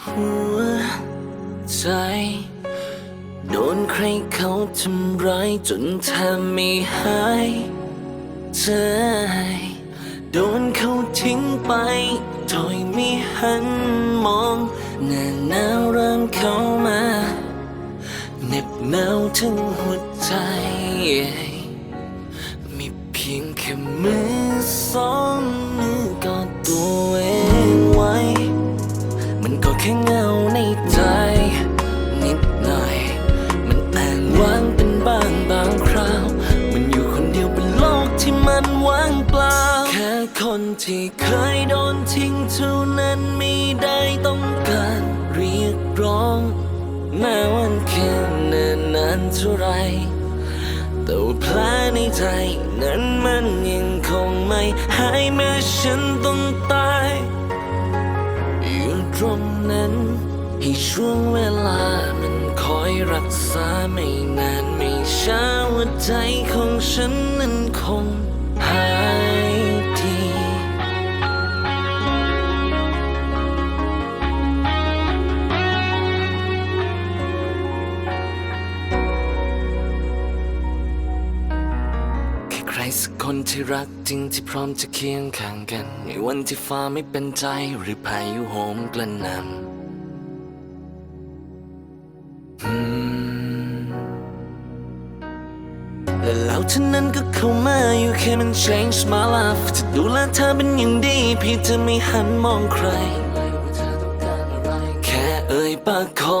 หัวใจ โดนใครเขาทำร้ายจนแทบไม่หายใจโดนเขาทิ้งไปโดยไม่หันมองหน้าหนาวเริ่มเข้ามาเหน็บหนาวถึงหัวใจ มีเพียงแค่มือสอง คนที่เคยโดนทิ้งเท่านั้นไม่ได้ต้องการเรียกร้อง แม้วันแค่นานนานเท่าไรแต่ว่าแผลในใจนั้นมันยังคงไม่หายแม้ฉันต้องตายอยู่ตรงนั้นให้ช่วงเวลามันคอยรักษาไม่นานไม่ช้าหัวใจของฉันนั้นคงหาย คนที่รักจริงที่พร้อมจะเคียงข้างกัน ในวันที่ฟ้าไม่เป็นใจหรือพายุโหมกระหน่ำและแล้วเท่านั้นก็เข้ามาอยู่แค่มัน change my life จะดูแลเธอเป็นอย่างดีเพี่จะไม่หันมองใคร แค่เอ่ยปากขอ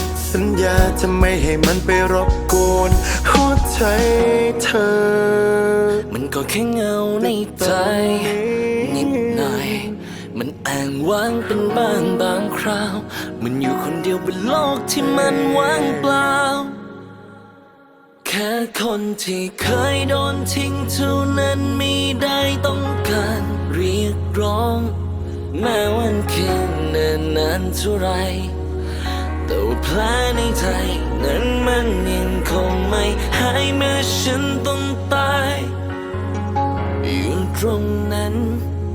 สัญญาจะไม่ให้มันไปรบกวนหัวใจเธอ มันก็แค่เงาในใจนิดหน่อยมันแอ้างว้างเป็นบ้างบางคราว มันอยู่คนเดียวบนโลกที่มันว่างเปล่า แค่คนที่เคยโดนทิ้งเท่านั้นไม่ได้ต้องการเรียกร้อง แม้วันแค่นานนานเท่าไร แต่ว่าแผลในใจนั้นมันยังคงไม่หายแม้ฉันต้องตายอยู่ตรงนั้น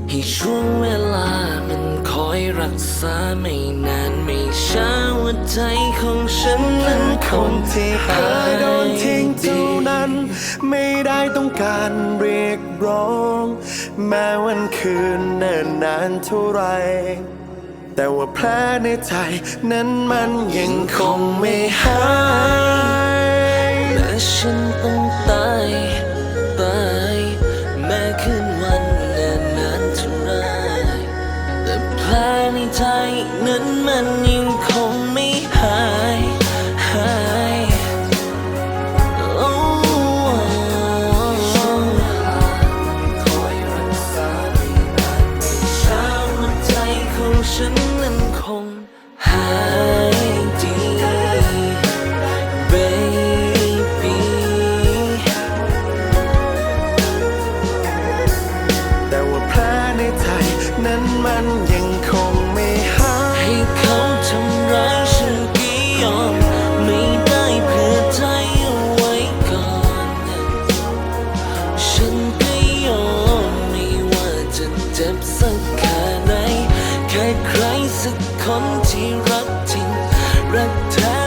ให้ช่วงเวลามันคอยรักษาไม่นานไม่ช้าหัวใจของฉันนั้นคงที่เคยโดนทิ้งเท่านั้น ไม่ได้ต้องการเรียกร้อง แม้วันคืนเนิ่นนานเท่าไร แต่ว่าแผลในใจนั้นมันยังคงไม่หายและฉันต้องตายันยังคงไม่หายให้เขาทำร้ายฉันก็ยอมไม่ได้เพื่อใจเอาไว้ก่อน ฉันก็ยอมไม่ว่าจะเจ็บสักแค่ไหนแค่ใครสักคนที่รักจริงรักแท้